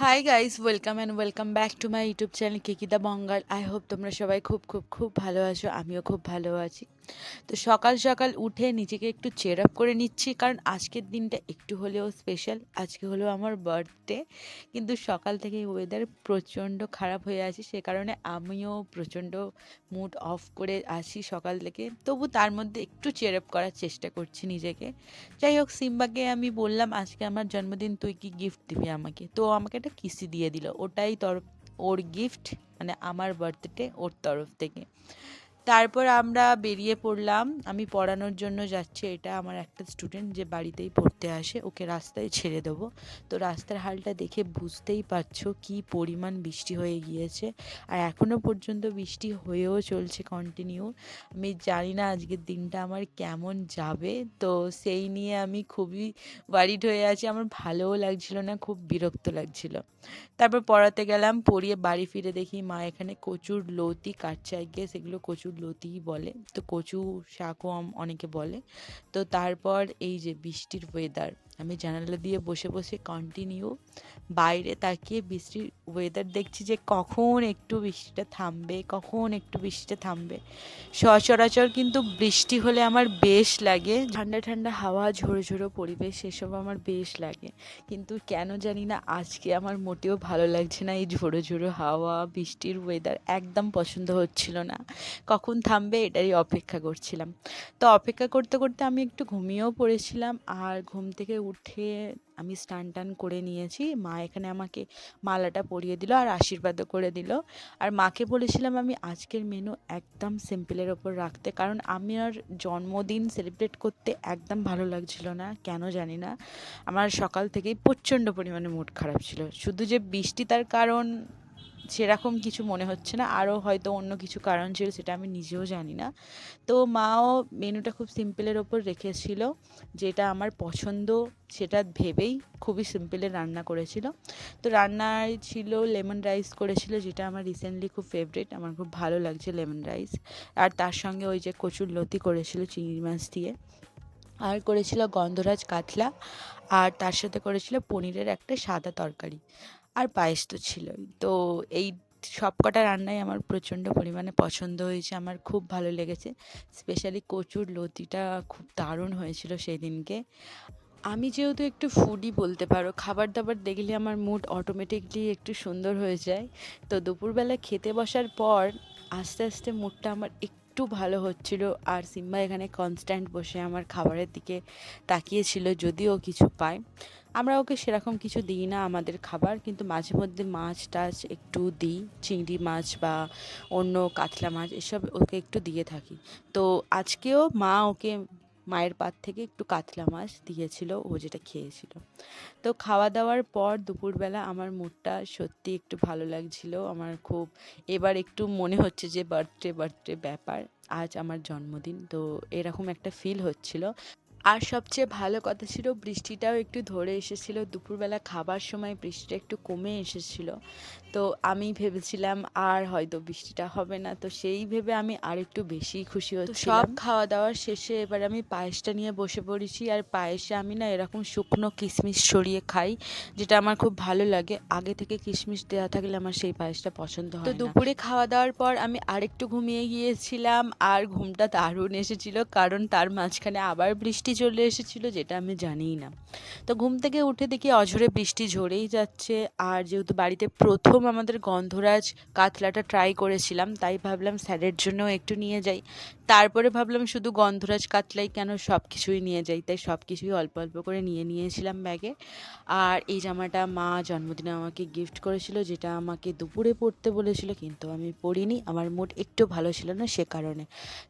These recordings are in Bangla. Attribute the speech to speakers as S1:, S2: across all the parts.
S1: Hi guys welcome and welcome back to my YouTube channel কিকিদা বঙ্গাল I hope তোমরা সবাই খুব খুব খুব ভালো আছো। আমিও খুব ভালো আছি। তো সকাল সকাল উঠে নিজেকে একটু চেয়ার আপ করে নিচ্ছি। কারণ আজকের দিনটা একটু হলেও স্পেশাল আজকে হলো আমার বার্থডে কিন্তু সকাল থেকে ওয়েদার প্রচণ্ড খারাপ হয়ে আছে। সে কারণে আমিও প্রচণ্ড মুড অফ করে আসি সকাল থেকে। তবু তার মধ্যে একটু চেয়ার আপ করার চেষ্টা করছি নিজেকে। যাই হোক, সিম্বাকে আমি বললাম, আজকে আমার জন্মদিন, তুই কি গিফট দিবি আমাকে? তো আমাকে একটা কিসি দিয়ে দিল। ওটাই তরফ ওর গিফট মানে আমার বার্থডে ওর তরফ থেকে। তারপর আমরা বেরিয়ে পড়লাম। আমি পড়ানোর জন্য যাচ্ছি, এটা আমার একটা স্টুডেন্ট যে বাড়িতেই পড়তে আসে, ওকে রাস্তায় ছেড়ে দেবো। তো রাস্তার হালটা দেখে বুঝতেই পারছ কি পরিমাণ বৃষ্টি হয়ে গিয়েছে। আর এখনও পর্যন্ত বৃষ্টি হয়েও চলছে কন্টিনিউ আমি জানি না আজকের দিনটা আমার কেমন যাবে। তো সেই নিয়ে আমি খুবই ওয়ারিড হয়ে আছি। আমার ভালোও লাগছিল না, খুব বিরক্ত লাগছিল। তারপর পড়াতে গেলাম, পড়িয়ে বাড়ি ফিরে দেখি মা এখানে কচুর লতি, কাটছে আই সেগুলো কচুর লতিই বলে তো কচু শাকও অনেকে বলে। তো তারপর এই যে বৃষ্টির ওয়েদার আমি জানালা দিয়ে বসে বসে কন্টিনিউ বাইরে তাকিয়ে বৃষ্টির ওয়েদার দেখছি যে কখন একটু বৃষ্টিটা থামবে, কখন একটু বৃষ্টিটা থামবে। সচরাচর কিন্তু বৃষ্টি হলে আমার বেশ লাগে। ঠান্ডা ঠান্ডা হাওয়া, ঝোড়ো ঝোড়ো পরিবেশ সেসব আমার বেশ লাগে। কিন্তু কেন জানি না আজকে আমার মোটেও ভালো লাগছে না এই ঝোড়ো ঝোড়ো হাওয়া, বৃষ্টির ওয়েদার একদম পছন্দ হচ্ছিল না। কখন থামবে এটারই অপেক্ষা করছিলাম। তো অপেক্ষা করতে করতে আমি একটু ঘুমিয়েও পড়েছিলাম আর ঘুম থেকে উঠে আমি স্নান টান করে নিয়েছি। মা এখানে আমাকে মালাটা পরিয়ে দিল আর আশীর্বাদও করে দিল। আর মাকে বলেছিলাম আমি আজকের মেনু একদম সিম্পলের ওপর রাখতে। কারণ আমি আর জন্মদিন সেলিব্রেট করতে একদম ভালো লাগছিল না, কেন জানি না। আমার সকাল থেকেই প্রচণ্ড পরিমাণে মুড খারাপ ছিল। শুধু যে বৃষ্টি তার কারণ সেরকম কিছু মনে হচ্ছে না। আরও হয়তো অন্য কিছু কারণ ছিল সেটা আমি নিজেও জানি না। তো মাও মেনুটা খুব সিম্পলের ওপর রেখেছিল, যেটা আমার পছন্দ সেটা ভেবেই খুবই সিম্পলে রান্না করেছিল। তো রান্নায় ছিল লেমন রাইস করেছিল, যেটা আমার রিসেন্টলি খুব ফেভারিট, আমার খুব ভালো লাগছে লেমন রাইস। আর তার সঙ্গে ওই যে কচুর লতি করেছিল চিংড়ি মাছ দিয়ে। আর করেছিল গন্ধরাজ কাতলা, আর তার সাথে করেছিল পনিরের একটা সাদা তরকারি। আর পায়েস তো ছিলই। তো এই সব কটা রান্নাই আমার প্রচণ্ড পরিমাণে পছন্দ হয়েছে, আমার খুব ভালো লেগেছে। স্পেশালি কচুর লতিটা খুব দারুণ হয়েছিল সেই দিনকে আমি যেহেতু একটু ফুডই বলতে পারো খাবার দাবার দেখলে আমার মুড অটোমেটিকলি একটু সুন্দর হয়ে যায়। তো দুপুরবেলা খেতে বসার পর আস্তে আস্তে মুডটা আমার একটু ভালো হচ্ছিল আর সিম্বা এখানে কনস্ট্যান্ট বসে আমার খাবারের দিকে তাকিয়েছিল যদিও কিছু পায়। আমরা ওকে সেরকম কিছু দিই না আমাদের খাবার, কিন্তু মাঝে মধ্যে মাছ টাছ একটু দিই, চিংড়ি মাছ বা অন্য কাতলা মাছ, এসব ওকে একটু দিয়ে থাকি। তো আজকেও মা ওকে মায়ের পাত থেকে একটু কাতলা মাছ দিয়েছিল, ও যেটা খেয়েছিল। তো খাওয়া দাওয়ার পর দুপুরবেলা আমার মুডটা সত্যি একটু ভালো লাগছিল। আমার খুব, এবার একটু মনে হচ্ছে যে বার্থডে বার্থডে ব্যাপার। আজ আমার জন্মদিন, তো এরকম একটা ফিল হচ্ছিল। আর সবচেয়ে ভালো কথা ছিল বৃষ্টিটাও একটু ধরে এসেছিল। দুপুরবেলা খাবার সময় বৃষ্টিটা একটু কমে এসেছিল। তো আমি ভেবেছিলাম আর হয়তো বৃষ্টিটা হবে না। তো সেই ভেবে আমি আর একটু বেশি খুশি হচ্ছি সব খাওয়া দাওয়ার শেষে এবার আমি পায়েসটা নিয়ে বসে পড়েছি। আর পায়েসে আমি না এরকম শুকনো কিশমিশ সরিয়ে খাই যেটা আমার খুব ভালো লাগে। আগে থেকে কিশমিশ দেওয়া থাকলে আমার সেই পায়েসটা পছন্দ হয় তো দুপুরে খাওয়া দাওয়ার পর আমি আরেকটু ঘুমিয়ে গিয়েছিলাম। আর ঘুমটা দারুণ এসেছিল। কারণ তার মাঝখানে আবার বৃষ্টি চলে এসেছিল যেটা আমি জানিই না। তো ঘুম থেকে উঠে দেখি অঝরে বৃষ্টি ঝরেই যাচ্ছে। আর যেহেতু বাড়িতে প্রথম আমাদের গন্ধরাজ কাতলাটা ট্রাই করেছিলাম, তাই ভাবলাম স্যারের জন্য একটু নিয়ে যাই। তারপরে ভাবলাম শুধু গন্ধরাজ কাতলাই কেন সব কিছুই নিয়ে যাই? তাই সব কিছুই অল্প অল্প করে নিয়ে নিয়েছিলাম ব্যাগে। আর এই জামাটা মা জন্মদিনে আমাকে গিফট করেছিল, যেটা আমাকে দুপুরে পরতে বলেছিল, কিন্তু আমি পরিনি আমার মুড একটু ভালো ছিল না সে কারণে।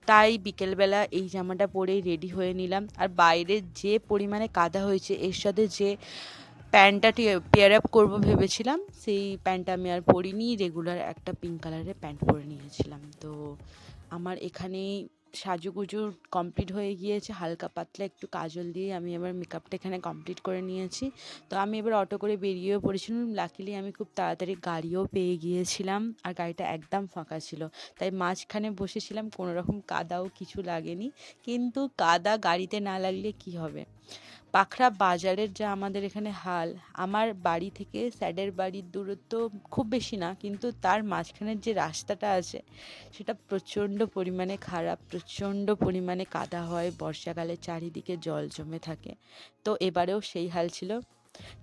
S1: তাই বিকেলবেলা এই জামাটা পরেই রেডি হয়ে নিলাম। আর বাইরে যে পরিমাণে কাদা হয়েছে, এর সাথে যে প্যান্টটা পেয়ার আপ করব ভেবেছিলাম। সেই প্যান্টটা আমি আর পরিনি রেগুলার একটা পিঙ্ক কালারের প্যান্ট পরে নিয়েছিলাম। তো আমার এখানেই সাজুগুজু কমপ্লিট হয়ে গিয়েছে। হালকা পাতলা একটু কাজল দিয়ে আমি এবার মেকআপটা এখানে কমপ্লিট করে নিয়েছি। তো আমি এবার অটো করে বেরিয়েও পড়েছিলাম। লাকিলি আমি খুব তাড়াতাড়ি গাড়িও পেয়ে গিয়েছিলাম আর গাড়িটা একদম ফাঁকা ছিল। তাই মাঝখানে বসেছিলাম কোনো রকম কাদাও কিছু লাগেনি। কিন্তু কাদা গাড়িতে না লাগলে কি হবে? পাখরা বাজারের যা আমাদের এখানে হাল, আমার বাড়ি থেকে স্যাডের বাড়ির দূরত্ব খুব বেশি না, কিন্তু তার মাঝখানের যে রাস্তাটা আছে, সেটা প্রচণ্ড পরিমাণে খারাপ, প্রচণ্ড পরিমাণে কাদা হয়, বর্ষাকালে চারিদিকে জল জমে থাকে। তো এবারেও সেই হাল ছিল।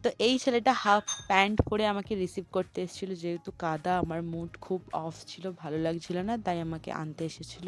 S1: তো এই ছেলেটা হাফ প্যান্ট পরে আমাকে রিসিভ করতে এসেছিল। যেহেতু কাদা, আমার মুড খুব অফ ছিল, ভালো লাগছিল না, তাই আমাকে আনতে এসেছিল।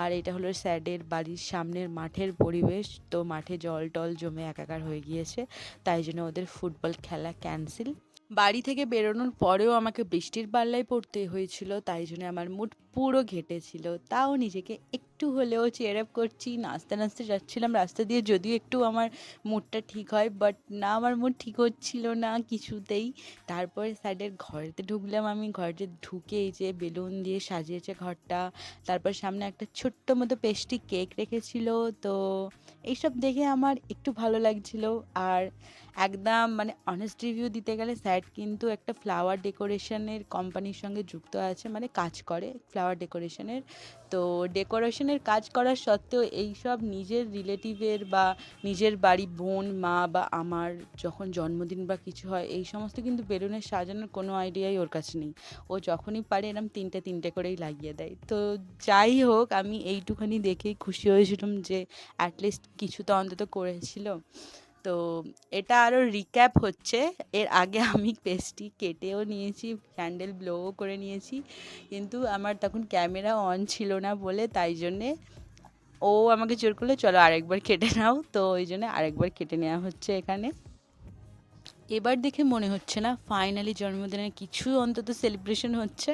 S1: আর এটা হলো স্যাডের বাড়ির সামনের মাঠের পরিবেশ, তো মাঠে জল টল জমে একাকার হয়ে গিয়েছে, তাই জন্য ওদের ফুটবল খেলা ক্যান্সেল বাড়ি থেকে বেরোনোর পরেও আমাকে বৃষ্টির পাল্লায় পড়তে হয়েছিল, তাই জন্য আমার মুড পুরো ঘেটেছিল। তাও নিজেকে একটু হলেও চেয়ার আপ করছি, নাচতে নাচতে যাচ্ছিলাম রাস্তা দিয়ে, যদিও একটু আমার মুডটা ঠিক হয় বাট না আমার মুড ঠিক হচ্ছিল না কিছুতেই। তারপরে সাইডের ঘরেতে ঢুকলাম আমি ঘরে ঢুকে এই যে বেলুন দিয়ে সাজিয়েছে ঘরটা, তারপর সামনে একটা ছোট্ট মতো পেস্টি কেক রেখেছিল, তো এইসব দেখে আমার একটু ভালো লাগছিল। আর একদম মানে অনেস্ট রিভিউ দিতে গেলে স্যাড কিন্তু একটা ফ্লাওয়ার ডেকোরেশনের কোম্পানির সঙ্গে যুক্ত আছে মানে কাজ করে ফ্লাওয়ার ডেকোরেশনের তো ডেকোরেশনের কাজ করার সত্ত্বেও এইসব নিজের রিলেটিভের বা নিজের বাড়ি বোন, মা বা আমার যখন জন্মদিন বা কিছু হয়, এই সমস্ত কিন্তু বেলুনের সাজানোর কোনো আইডিয়াই ওর কাছে নেই। ও যখনই পারে এরম তিনটে তিনটে করেই লাগিয়ে দেয়। তো যাই হোক, আমি এইটুখানি দেখেই খুশি হয়েছিলাম যে অ্যাটলিস্ট কিছু তো অন্তত করেছিল। তো এটা আরও রিক্যাপ হচ্ছে। এর আগে আমি পেস্টটি কেটেও নিয়েছি ক্যান্ডেল ব্লোও করে নিয়েছি। কিন্তু আমার তখন ক্যামেরা অন ছিল না বলে তাই জন্যে ও আমাকে জোর করল, চলো আরেকবার কেটে নাও। তো ওই জন্য আরেকবার কেটে নেওয়া হচ্ছে এখানে। এবার দেখে মনে হচ্ছে না ফাইনালি জন্মদিনের কিছু অন্তত সেলিব্রেশন হচ্ছে।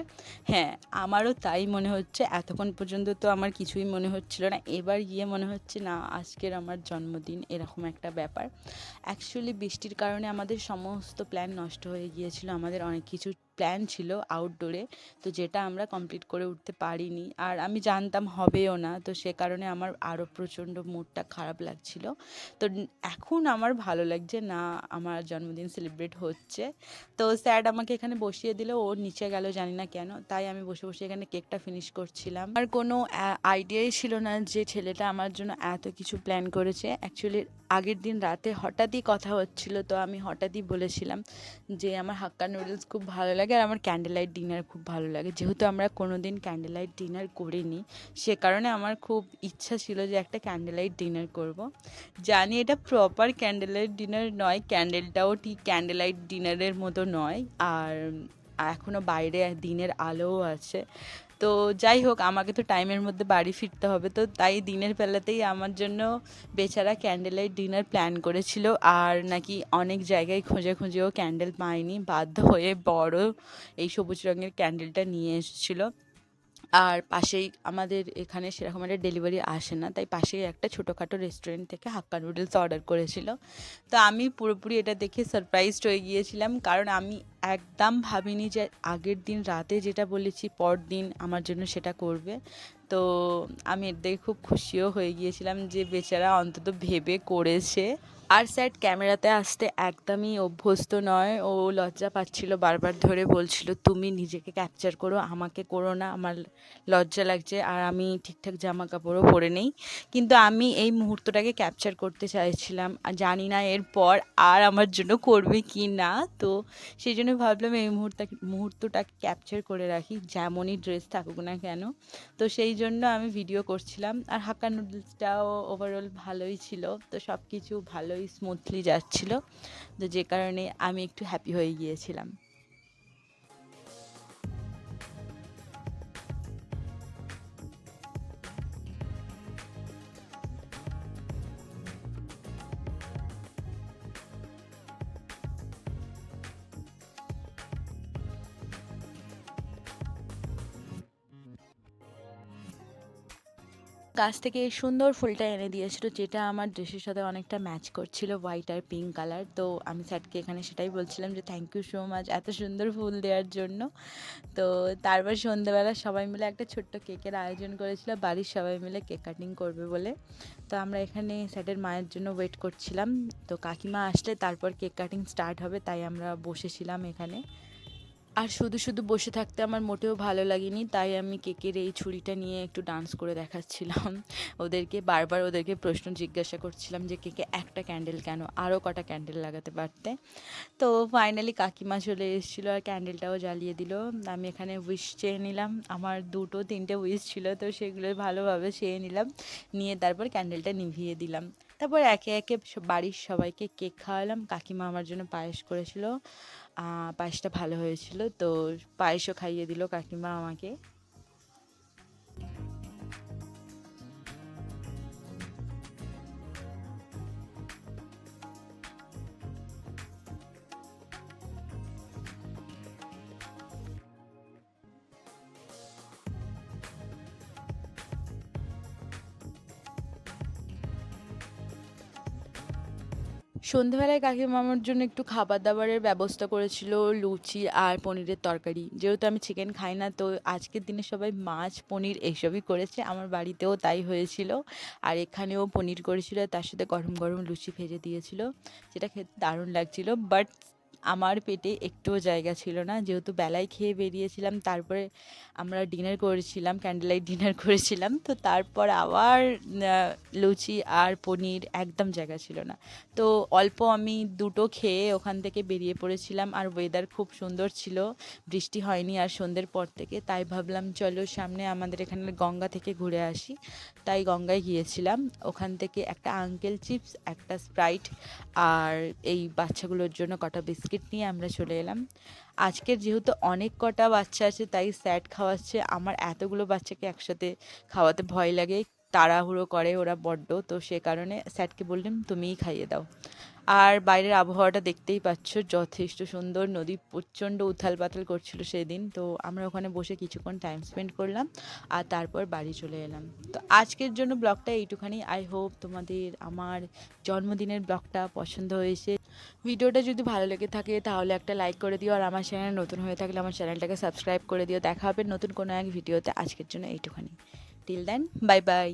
S1: হ্যাঁ আমারও তাই মনে হচ্ছে। এতক্ষণ পর্যন্ত তো আমার কিছুই মনে হচ্ছিল না। এবার গিয়ে মনে হচ্ছে, না, আজকের আমার জন্মদিন এরকম একটা ব্যাপার। অ্যাকচুয়ালি বৃষ্টির কারণে আমাদের সমস্ত প্ল্যান নষ্ট হয়ে গিয়েছিল। আমাদের অনেক কিছু প্ল্যান ছিল আউটডোরে তো যেটা আমরা কমপ্লিট করে উঠতে পারিনি। আর আমি জানতাম হবেও না, তো সে কারণে আমার আরও প্রচণ্ড মুডটা খারাপ লাগছিল। তো এখন আমার ভালো লাগছে, না, আমার জন্মদিন সেলিব্রেট হচ্ছে। তো স্যার আমাকে এখানে বসিয়ে দিল, ও নিচে গেল জানি না কেন, তাই আমি বসে বসে এখানে কেকটা ফিনিশ করছিলাম। আর কোনো আইডিয়াই ছিল না যে ছেলেটা আমার জন্য এত কিছু প্ল্যান করেছে। অ্যাকচুয়ালি আগের দিন রাতে হঠাৎই কথা হচ্ছিল, তো আমি হঠাৎই বলেছিলাম যে, আমার হাক্কা নুডলস খুব ভালো লাগে। আর আমার ক্যান্ডেল লাইট ডিনার খুব ভালো লাগে। যেহেতু আমরা কোনো দিন ক্যান্ডেল লাইট ডিনার করিনি, সে কারণে আমার খুব ইচ্ছা ছিল যে একটা ক্যান্ডেল লাইট ডিনার করব। জানি এটা প্রপার ক্যান্ডেল লাইট ডিনার নয় ক্যান্ডেলটাও ঠিক ক্যান্ডেল লাইট ডিনারের মতো নয়। আর এখনও বাইরে দিনের আলোও আছে। তো যাই হোক, আমাকে তো টাইমের মধ্যে বাড়ি ফিরতে হবে। তো তাই দিনের বেলাতেই আমার জন্য বেচারা ক্যান্ডেল লাইট ডিনার প্ল্যান করেছিল। আর নাকি অনেক জায়গায় খুঁজে খুঁজেও ক্যান্ডেল পায়নি বাধ্য হয়ে বড় এই সবুজ রঙের ক্যান্ডেলটা নিয়ে এসেছিল। আর পাশেই আমাদের এখানে সেরকম একটা ডেলিভারি আসে না। তাই পাশেই একটা ছোটোখাটো রেস্টুরেন্ট থেকে হাক্কা নুডলস অর্ডার করেছিল। তো আমি পুরোপুরি এটা দেখে সারপ্রাইজড হয়ে গিয়েছিলাম। কারণ আমি একদম ভাবিনি যে আগের দিন রাতে যেটা বলেছি পর দিন আমার জন্য সেটা করবে। তো আমি এর দেখে খুব খুশিও হয়ে গিয়েছিলাম যে বেচারা অন্তত ভেবে করেছে। আর স্যার ক্যামেরাতে আসতে একদমই অভ্যস্ত নয়। ও লজ্জা পাচ্ছিল, বারবার ধরে বলছিল, তুমি নিজেকে ক্যাপচার করো, আমাকে করো না, আমার লজ্জা লাগছে, আর আমি ঠিকঠাক জামা কাপড়ও পরে নেই। কিন্তু আমি এই মুহূর্তটাকে ক্যাপচার করতে চাইছিলাম। জানি না এরপর আর আমার জন্য করবে কি না। তো সেই জন্য ভাবলাম এই মুহূর্ত মুহূর্তটাকে ক্যাপচার করে রাখি, যেমনই ড্রেস থাকুক না কেন। তো সেই জন্য আমি ভিডিও করছিলাম, আর হাক্কা নুডলসটাও ওভারঅল ভালোই ছিল। তো সব কিছু ভালোই স্মুথলি যাচ্ছিল। তো যে কারণে আমি একটু হ্যাপি হয়ে গিয়েছিলাম। গাছ থেকে এই সুন্দর ফুলটা এনে দিয়েছিল, যেটা আমার ড্রেসের সাথে অনেকটা ম্যাচ করছিল, হোয়াইট আর পিঙ্ক কালার। তো আমি স্যারকে এখানে সেটাই বলছিলাম যে থ্যাংক ইউ সো মাচ এত সুন্দর ফুল দেওয়ার জন্য। তো তারপর সন্ধ্যেবেলা সবাই মিলে একটা ছোট্ট কেকের আয়োজন করেছিল, বাড়ির সবাই মিলে কেক কাটিং করবে বলে। তো আমরা এখানে স্যারের মায়ের জন্য ওয়েট করছিলাম। তো কাকিমা আসলে তারপর কেক কাটিং স্টার্ট হবে, তাই আমরা বসেছিলাম এখানে। আর শুধু শুধু বসে থাকতে আমার মোটেও ভালো লাগেনি, তাই আমি কেকের এই ছুরিটা নিয়ে একটু ডান্স করে দেখাচ্ছিলাম। ওদেরকে বারবার ওদেরকে প্রশ্ন জিজ্ঞাসা করছিলাম যে, কেকে একটা ক্যান্ডেল কেন? আরও কটা ক্যান্ডেল লাগাতে পারতে? তো ফাইনালি কাকিমা চলে এসেছিল আর ক্যান্ডেলটাও জ্বালিয়ে দিল। আমি এখানে উইশ চেয়ে নিলাম। আমার দুটো, তিনটে উইশ ছিল, তো সেগুলো ভালোভাবে চেয়ে নিলাম। নিয়ে তারপর ক্যান্ডেলটা নিভিয়ে দিলাম। তারপর একে একে বাড়ির সবাইকে কেক খাওয়ালাম। কাকিমা আমার জন্য পায়েস করেছিল। পায়েসটা ভালো হয়েছিল, তো পায়েসও খাইয়ে দিল কাকিমা আমাকে। সন্ধেবেলায় কাকিমা আমার জন্য একটু খাবার দাবারের ব্যবস্থা করেছিল, লুচি আর পনিরের তরকারি। যেহেতু আমি চিকেন খাই না, তো আজকের দিনে সবাই মাছ, পনির এইসবই করেছে। আমার বাড়িতেও তাই হয়েছিল। আর এখানেও পনির করেছিল, তার সাথে গরম গরম লুচি ভেজে দিয়েছিল, যেটা খেতে দারুণ লাগছিল। বাট আমার পেটে একটুও জায়গা ছিল না। যেহেতু বেলায় খেয়ে বেরিয়েছিলাম, তারপরে আমরা ডিনার করেছিলাম ক্যান্ডেল লাইট ডিনার করেছিলাম। তো তারপর আবার লুচি আর পনির একদম জায়গা ছিল না। তো অল্প আমি দুটো খেয়ে ওখান থেকে বেরিয়ে পড়েছিলাম আর ওয়েদার খুব সুন্দর ছিল। বৃষ্টি হয়নি আর সন্ধ্যের পর থেকে, তাই ভাবলাম চলো সামনে আমাদের এখানে গঙ্গা থেকে ঘুরে আসি। তাই গঙ্গায় গিয়েছিলাম। ওখান থেকে একটা আঙ্কেল চিপস একটা স্প্রাইট আর এই বাচ্চাগুলোর জন্য কটা বিস্কিট নিয়ে আমরা চলে এলাম। আজকের যেহেতু অনেক কটা বাচ্চা আছে, তাই স্যাড খাওয়াচ্ছে। আমার এতগুলো বাচ্চাকে একসাথে খাওয়াতে ভয় লাগে, তাড়াহুড়ো করে, ওরা বড্ড। তো সে কারণে স্যারকে বললাম, তুমিই খাইয়ে দাও। আর বাইরের আবহাওয়াটা দেখতেই পাচ্ছ, যথেষ্ট সুন্দর। নদী প্রচণ্ড উথাল পাতাল করছিল সেদিন। তো আমরা ওখানে বসে কিছুক্ষণ টাইম স্পেন্ড করলাম আর তারপর বাড়ি চলে এলাম। তো আজকের জন্য ব্লগটা এইটুখানি। আই হোপ তোমাদের আমার জন্মদিনের ব্লগটা পছন্দ হয়েছে। ভিডিওটা যদি ভালো লেগে থাকে, তাহলে একটা লাইক করে দিও। আর আমার চ্যানেল নতুন হয়ে থাকলে আমার চ্যানেলটাকে সাবস্ক্রাইব করে দিও। দেখা হবে নতুন কোনো এক ভিডিওতে আজকের জন্য এইটুখানি। Till then bye bye